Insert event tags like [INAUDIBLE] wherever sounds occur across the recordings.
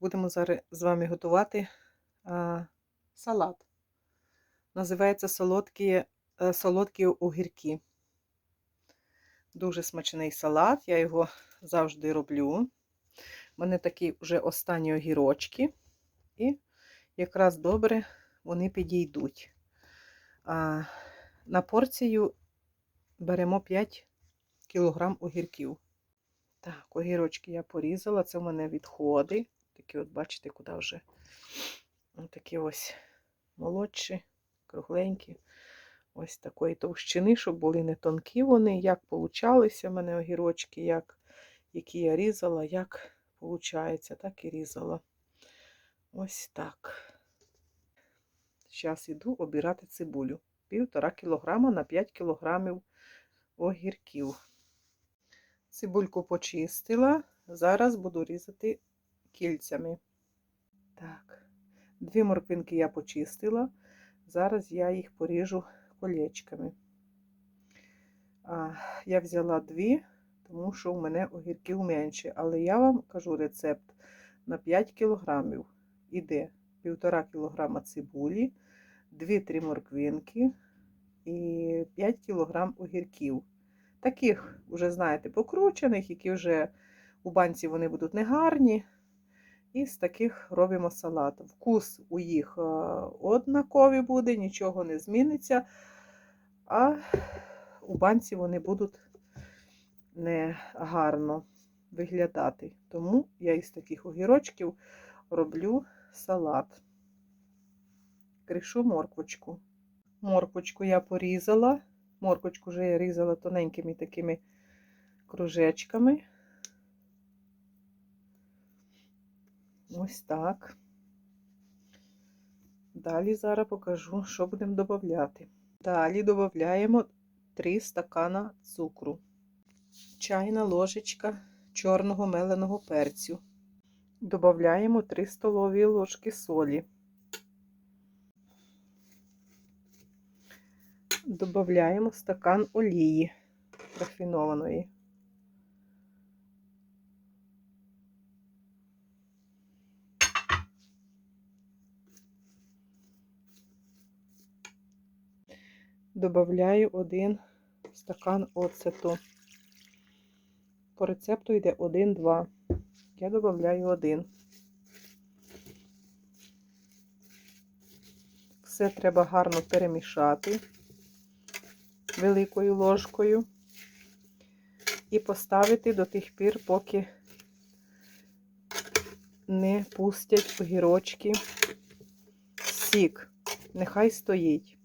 Будемо зараз з вами готувати а, салат. Називається солодкі, е, солодкі огірки. Дуже смачний салат, я його завжди роблю. У мене такі вже останні огірочки, і якраз добре вони підійдуть. А, на порцію беремо 5 кг огірків. Так, огірочки я порізала, це в мене відходи. Такі от, бачите, куди вже такі ось молодші, кругленькі. Ось такої товщини, щоб були не тонкі вони. Як получалися в мене огірочки, як, які я різала, як виходить, так і різала. Ось так. Зараз йду обирати цибулю. Півтора кілограма на 5 кілограмів огірків. Цибульку почистила. Зараз буду різати кільцями. Так, дві морквинки я почистила. Зараз я їх поріжу колечками. А, Я взяла дві, тому що у мене огірків менше. Але я вам кажу рецепт на 5 кілограмів. Іде 1,5 кілограма цибулі, 2-3 морквинки і 5 кілограм огірків. Таких, вже, знаєте, покручених, які вже у банці вони будуть негарні. І з таких робимо салат. Вкус у їх е, однаковий буде, нічого не зміниться. А у банці вони будуть негарно виглядати. Тому я із таких огірочків роблю салат. Кришу морквочку. Морквочку я порізала. Морквочку вже я різала тоненькими такими кружечками. Ось так. Далі зараз покажу, що будемо додати. Далі додаємо 3 стакана цукру, чайна ложечка чорного меленого перцю. Додаємо 3 столові ложки солі. Додаємо стакан олії рафінованої. Добавляю один стакан оцету. По рецепту йде 1-2. Я додаю один. Все треба гарно перемішати великою ложкою і поставити до тих пір, поки не пустять огірочки сік. Нехай стоїть.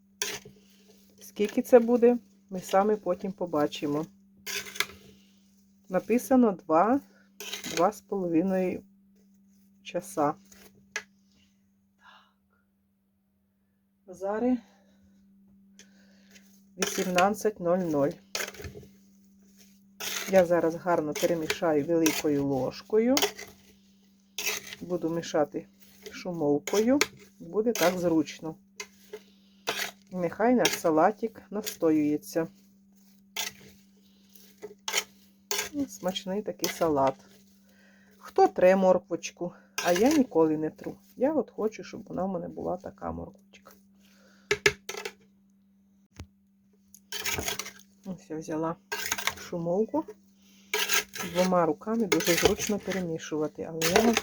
Скільки це буде, ми самі потім побачимо. Написано 2 2,5 часа. Зараз 18.00. Я зараз гарно перемішаю великою ложкою. Буду мішати шумовкою. Буде так зручно. Нехай наш салатик настоюється. Смачний такий салат. Хто тре морквочку, а я ніколи не тру. Я от хочу, щоб вона в мене була така морквочка. Ось я взяла шумовку. Двома руками дуже зручно перемішувати, але я вам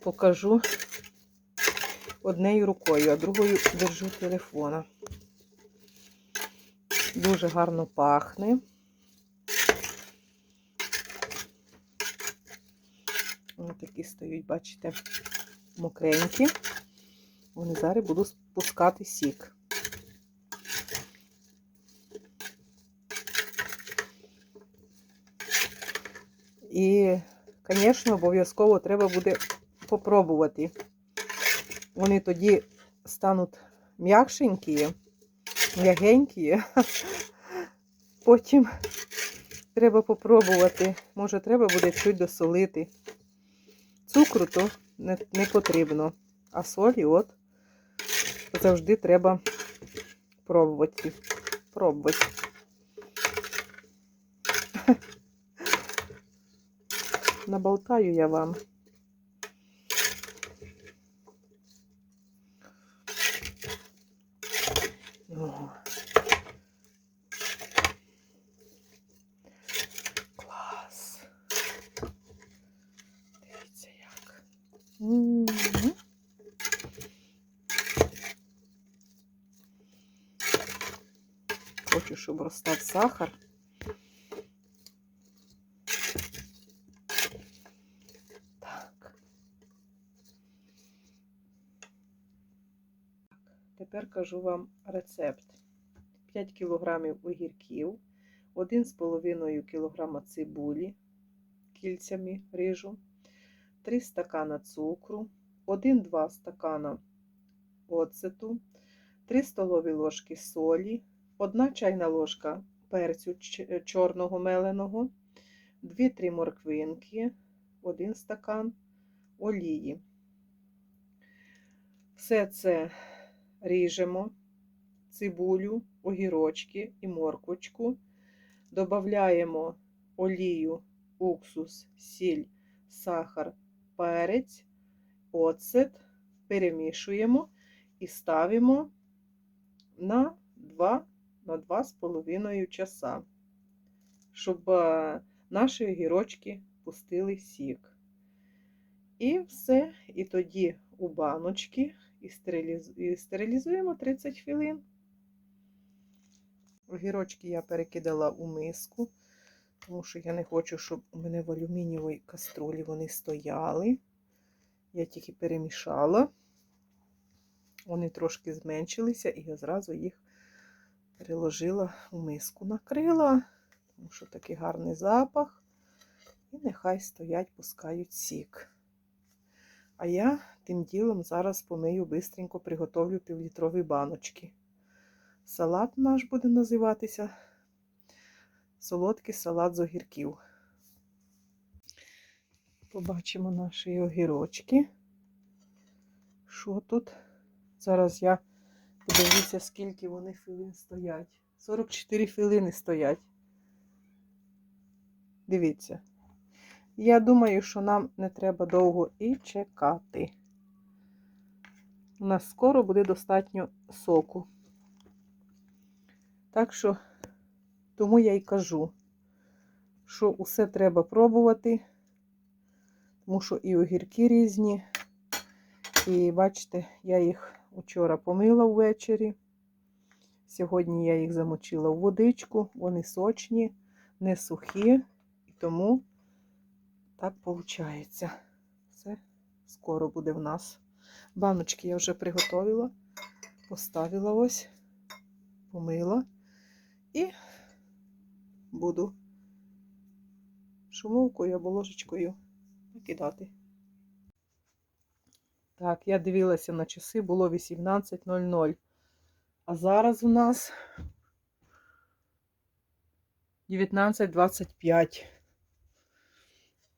покажу однією рукою, а другою держу телефона. Дуже гарно пахне. Ось такі стають, бачите, мокренькі. Вони зараз буду спускати сік. І, звісно, обов'язково треба буде попробувати. Вони тоді стануть м'якшенькі, м'ягенькі. [LAUGHS] Потім треба попробувати. Може, треба буде чуть досолити. Цукру то не, не потрібно. А солі от завжди треба пробувати. Пробувати. [LAUGHS] наболтаю я вам. О. Клас. Дивіться як. М. Хочу, щоб розстав сахар. Кажу вам рецепт. 5 кг огірків, 1,5 кг цибулі, кільцями рижу, 3 стакана цукру, 1-2 стакана оцету, 3 столові ложки солі, 1 чайна ложка перцю чорного меленого, 2-3 морквинки, 1 стакан олії. Все це ріжемо, цибулю, огірочки і морквочку. Додаємо олію, уксус, сіль, сахар, перець, оцет, перемішуємо і ставимо на 2 на 2,5 часа, щоб е, наші огірочки пустили сік. І все. І тоді у баночки і, стерилізуємо 30 хвилин. Огірочки я перекидала у миску, тому що я не хочу, щоб у мене в алюмінієвій каструлі вони стояли. Я тільки перемішала. Вони трошки зменшилися, і я зразу їх переложила у миску, накрила, тому що такий гарний запах. І нехай стоять, пускають сік. А я тим ділом зараз помию бистренько приготовлю півлітрові баночки. Салат наш буде називатися солодкий салат з огірків. Побачимо наші огірочки. Що тут? Зараз я подивлюся, скільки вони хвилин стоять. 44 хвилини стоять. Дивіться. Я думаю, що нам не треба довго і чекати. У нас скоро буде достатньо соку. Так що, тому я й кажу, що усе треба пробувати, тому що і огірки різні. І бачите, я їх вчора помила ввечері. Сьогодні я їх замочила в водичку, вони сочні, не сухі, і тому так виходить. Все скоро буде в нас. Баночки я вже приготувала, поставила ось, помила і буду шумовкою або ложечкою накидати. Так, я дивилася на часи, було 18.00. А зараз у нас 19.25.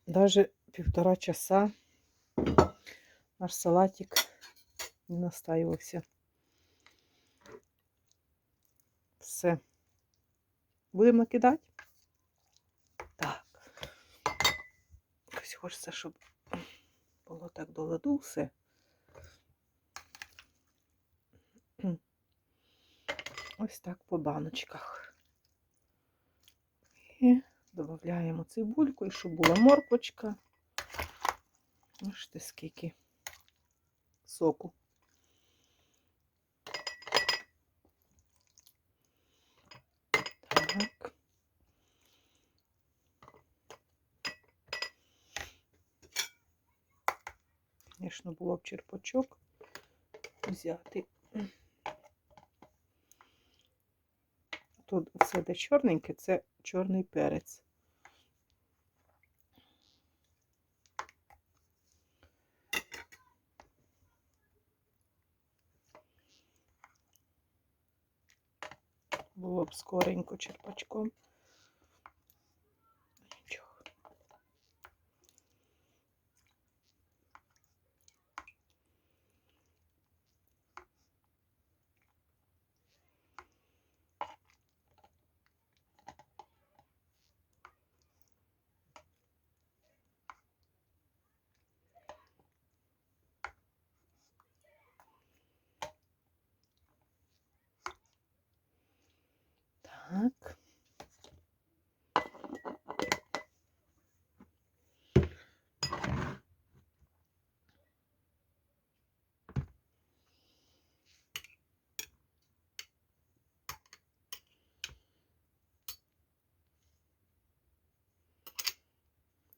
Даже півтора часа наш салатик не настаювався. Все. Будемо накидати? Так. Ось хочеться, щоб було так до ладу все. Ось так по баночках. І додаємо цибульку, і щоб була морквочка. Бачите, скільки соку. Так. Звісно, було б черпачок взяти. Тут все де чорненьке, це чорний перець. Було б скоренько черпачком. Так.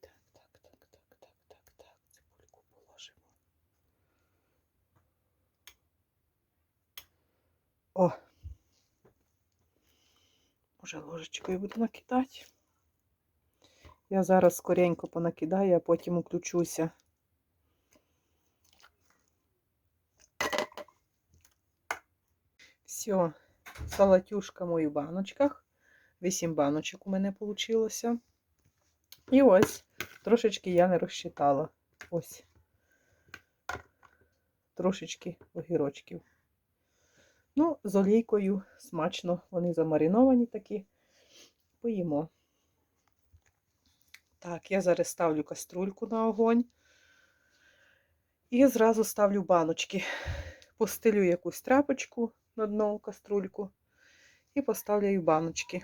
Так, так, так, так, так, так, так. Цибульку положимо. О! Може, ложечкою буду накидати. Я зараз скоренько понакидаю, а потім включуся. Все, салатюшка мою в баночках. Вісім баночок у мене вийшло. І ось, трошечки я не розчитала. Ось. Трошечки огірочків. Ну, з олійкою смачно, вони замариновані такі. Поїмо. Так, я зараз ставлю каструльку на огонь. І зразу ставлю баночки. Постелю якусь тряпочку на дно каструльку. І поставлю баночки.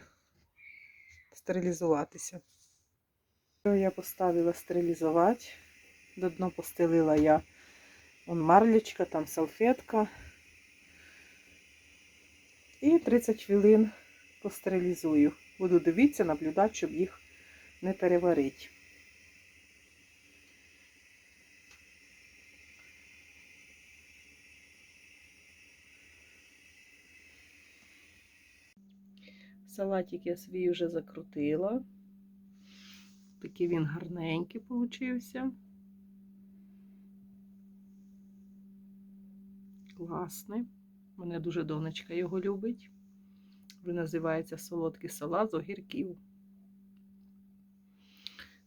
Стерилізуватися. Я поставила стерилізувати. До дна постелила я Вон марлечка, там салфетка. І 30 хвилин постерилізую. Буду дивитися, наблюдати, щоб їх не переварити. Салатик я свій вже закрутила. Такий він гарненький получився. Класний. Мене дуже донечка його любить. Він називається солодкий салат з огірків.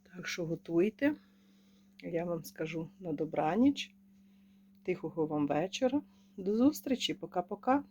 Так що готуйте. Я вам скажу на добраніч. Тихого вам вечора. До зустрічі. Пока-пока.